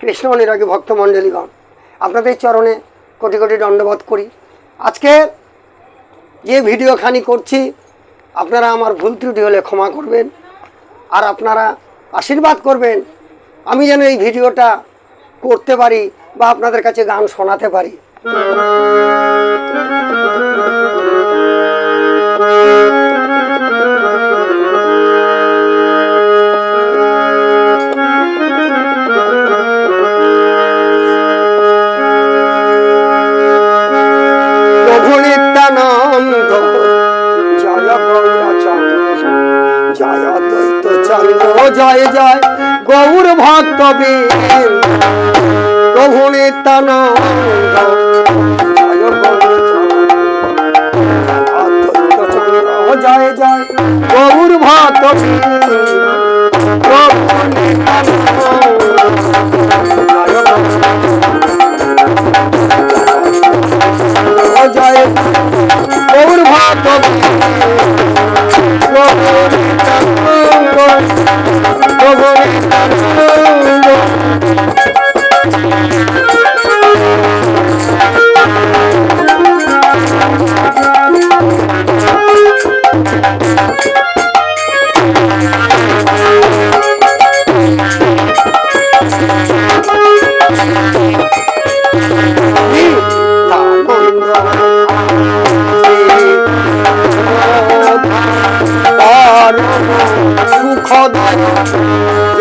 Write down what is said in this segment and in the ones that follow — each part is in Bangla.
কৃষ্ণ অনুরাগী ভক্তমণ্ডলীগণ, আপনাদের চরণে কোটি কোটি দণ্ডবোধ করি। আজকে যে ভিডিওখানি করছি, আপনারা আমার ভুল ত্রুটি হলে ক্ষমা করবেন আর আপনারা আশীর্বাদ করবেন। আমি যেন এই ভিডিওটা করতে পারি বা আপনাদের কাছে গান শোনাতে পারি। জয় জয় গৌর ভক্ত প্রভু জয় জয় গৌর ভক্ত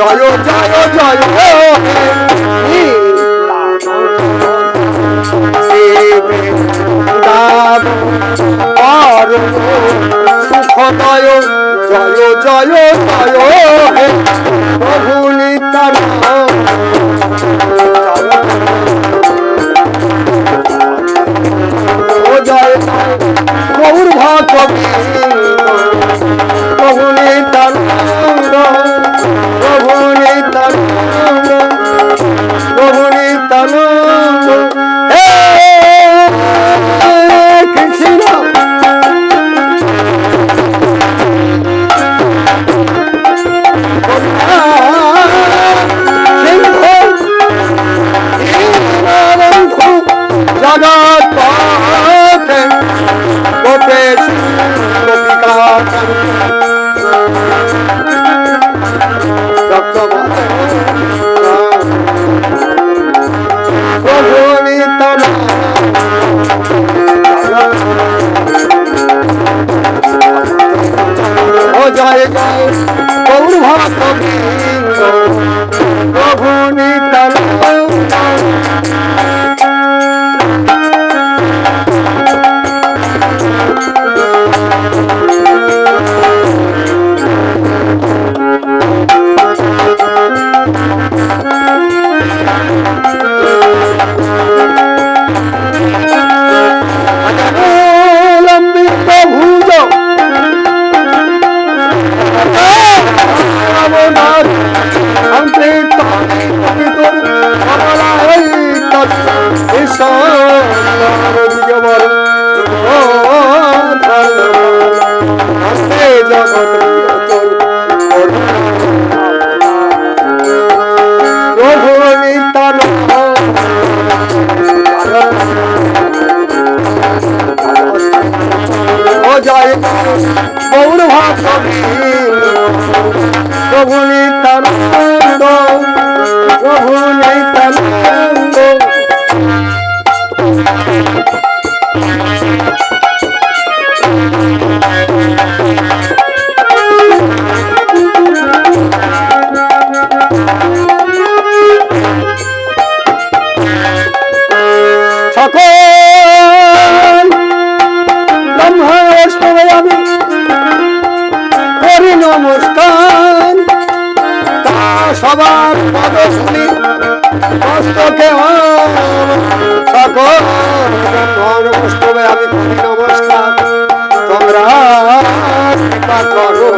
জয় জয় জয় সুখদয় জয় জয় জয় ও জয় গৌর ভগবী জয় জয়। গৌর ভক্ত রামনার অন্তৃত পিতর কমলাই তৎ ঈশ্বর জয় গৌর ভক্ত প্রভু নিত্যানন্দ প্রভু নিত্যানন্দ। অনুষ্ঠান তা সবার পদশুনি কষ্টকে সকল আমি করি নমস্কার। তোমরা কৃপা করো